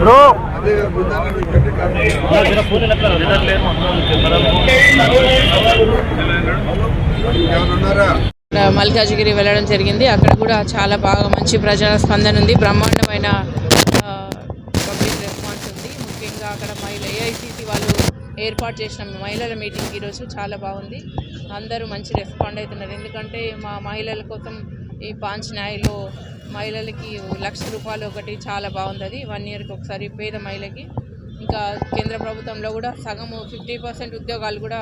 Bro Malkajgiri వెళ్ళడం జరిగింది. అక్కడ కూడా చాలా బాగా మంచి ప్రజా స్పందన ఉంది. బ్రహ్మాండమైన పబ్లిక్ రెస్పాన్స్ ఉంది. ముఖ్యంగా అక్కడ మహిళ ఏఐసిసి వాళ్ళు ఏర్పాటు చేసిన మహిళల మీటింగ్ ఈరోజు చాలా బాగుంది. అందరూ మంచి రెస్పాండ్ అవుతున్నారు. ఎందుకంటే మా మహిళల కోసం ఈ పాంచ్ న్యాయలో మహిళలకి లక్ష రూపాయలు ఒకటి చాలా బాగుంది. అది వన్ ఇయర్కి ఒకసారి పేద మహిళకి. ఇంకా కేంద్ర ప్రభుత్వంలో కూడా సగము ఫిఫ్టీ పర్సెంట్ ఉద్యోగాలు కూడా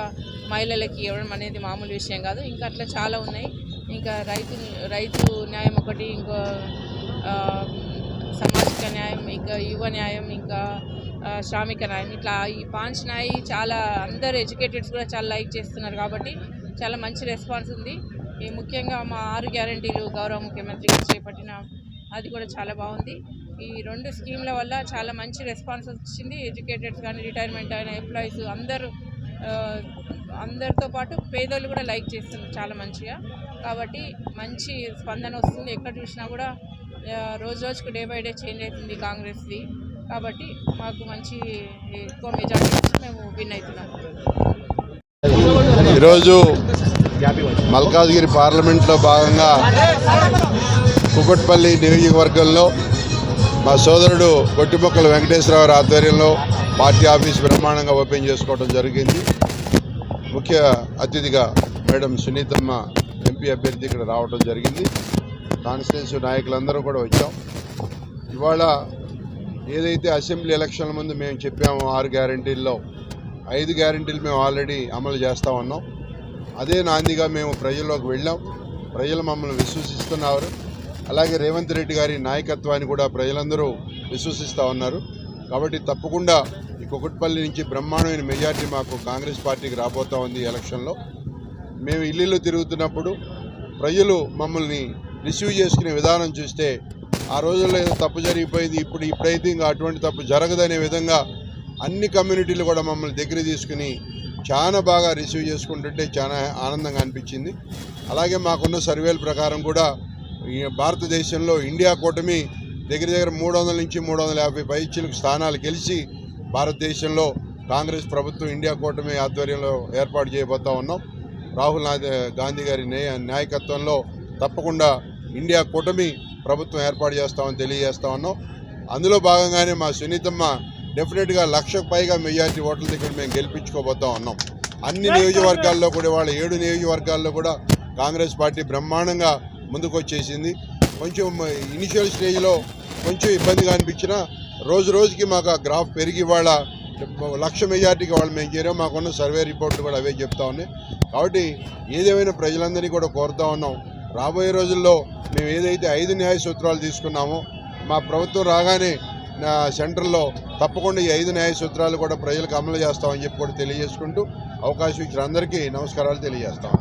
మహిళలకి ఇవ్వడం అనేది మామూలు విషయం కాదు. ఇంకా అట్లా చాలా ఉన్నాయి. ఇంకా రైతు రైతు న్యాయం ఒకటి ఇంకో సామాజిక న్యాయం ఇంకా యువ న్యాయం ఇంకా శ్రామిక న్యాయం ఇట్లా ఈ పాంచ్ నాయి చాలా అందరు ఎడ్యుకేటెడ్స్ కూడా చాలా లైక్ చేస్తున్నారు కాబట్టి చాలా మంచి రెస్పాన్స్ ఉంది. ఈ ముఖ్యంగా మా ఆరు గ్యారంటీలు గౌరవ ముఖ్యమంత్రి గారు చేపట్టిన అది కూడా చాలా బాగుంది. ఈ రెండు స్కీమ్ల వల్ల చాలా మంచి రెస్పాన్స్ వచ్చింది. ఎడ్యుకేటెడ్స్ కానీ రిటైర్మెంట్ అయిన ఎంప్లాయీస్ అందరూ అందరితో పాటు పేదోళ్ళు కూడా లైక్ చేస్తుంది చాలా మంచిగా. కాబట్టి మంచి స్పందన వస్తుంది. ఎక్కడ చూసినా కూడా రోజు రోజుకు డే బై డే చేంజ్ అవుతుంది కాంగ్రెస్ది. కాబట్టి మాకు మంచి ఎక్కువ మెజార్టీ మేము విన్ అవుతున్నాం. ఈరోజు మల్కాజ్గిరి పార్లమెంట్లో భాగంగా కుకట్పల్లి నియోజకవర్గంలో మా సోదరుడు గొట్టిమొక్కల వెంకటేశ్వరరావు ఆధ్వర్యంలో పార్టీ ఆఫీస్ బ్రహ్మాండంగా ఓపెన్ చేసుకోవడం జరిగింది. ముఖ్య అతిథిగా మేడం సునీతమ్మ ఎంపీ అభ్యర్థి ఇక్కడ రావడం జరిగింది. కాన్స్టిట్యున్సీ నాయకులందరూ కూడా వచ్చాం. ఇవాళ ఏదైతే అసెంబ్లీ ఎలక్షన్ల ముందు మేము చెప్పామో ఆరు గ్యారంటీల్లో ఐదు గ్యారంటీలు మేము ఆల్రెడీ అమలు చేస్తూ ఉన్నాం. అదే నాందిగా మేము ప్రజల్లోకి వెళ్ళాం. ప్రజలు మమ్మల్ని విశ్వసిస్తున్నారు. అలాగే రేవంత్ రెడ్డి గారి నాయకత్వాన్ని కూడా ప్రజలందరూ విశ్వసిస్తూ ఉన్నారు. కాబట్టి తప్పకుండా ఈ కుకట్పల్లి నుంచి బ్రహ్మాండమైన మెజార్టీ మాకు కాంగ్రెస్ పార్టీకి రాబోతూ ఉంది ఎలక్షన్లో. మేము ఇల్లు తిరుగుతున్నప్పుడు ప్రజలు మమ్మల్ని రిసీవ్ చేసుకునే విధానం చూస్తే ఆ రోజుల్లో ఏదో తప్పు జరిగిపోయింది ఇప్పుడు ఇప్పుడైతే ఇంకా అటువంటి తప్పు జరగదనే విధంగా అన్ని కమ్యూనిటీలు కూడా మమ్మల్ని దగ్గర తీసుకుని చాలా బాగా రిసీవ్ చేసుకుంటుంటే చాలా ఆనందంగా అనిపించింది. అలాగే మాకున్న సర్వేల ప్రకారం కూడా ఈ భారతదేశంలో ఇండియా కూటమి దగ్గర దగ్గర మూడు వందల నుంచి మూడు వందల యాభై పైచీలకు స్థానాలు గెలిచి భారతదేశంలో కాంగ్రెస్ ప్రభుత్వం ఇండియా కూటమి ఆధ్వర్యంలో ఏర్పాటు చేయబోతా ఉన్నాం. రాహుల్ గాంధీ గారి నాయకత్వంలో తప్పకుండా ఇండియా కూటమి ప్రభుత్వం ఏర్పాటు చేస్తామని తెలియజేస్తా ఉన్నాం అందులో భాగంగానే మా సునీతమ్మ డెఫినెట్గా లక్షకు పైగా మెజార్టీ ఓట్ల దగ్గర మేము గెలిపించుకోబోతా ఉన్నాం. అన్ని నియోజకవర్గాల్లో కూడా వాళ్ళ ఏడు నియోజకవర్గాల్లో కూడా కాంగ్రెస్ పార్టీ బ్రహ్మాండంగా ముందుకు వచ్చేసింది కొంచెం ఇనిషియల్ స్టేజ్లో కొంచెం ఇబ్బందిగా అనిపించినా రోజు రోజుకి మాకు ఆ గ్రాఫ్ పెరిగి వాళ్ళ లక్ష మెజార్టీకి వాళ్ళు మేము చేరాం. మాకున్న సర్వే రిపోర్ట్లు కూడా అవే చెప్తా ఉన్నాయి. కాబట్టి ఏదేమైనా ప్రజలందరినీ కూడా కోరుతా ఉన్నాం. రాబోయే రోజుల్లో మేము ఏదైతే ఐదు న్యాయ సూత్రాలు తీసుకున్నామో మా ప్రభుత్వం రాగానే నా సెంటర్లో తప్పకుండా ఈ ఐదు న్యాయ సూత్రాలు కూడా ప్రజలకు అమలు చేస్తామని చెప్పి కూడా తెలియజేసుకుంటూ అవకాశం ఇచ్చిన అందరికీ నమస్కారాలు తెలియజేస్తాం.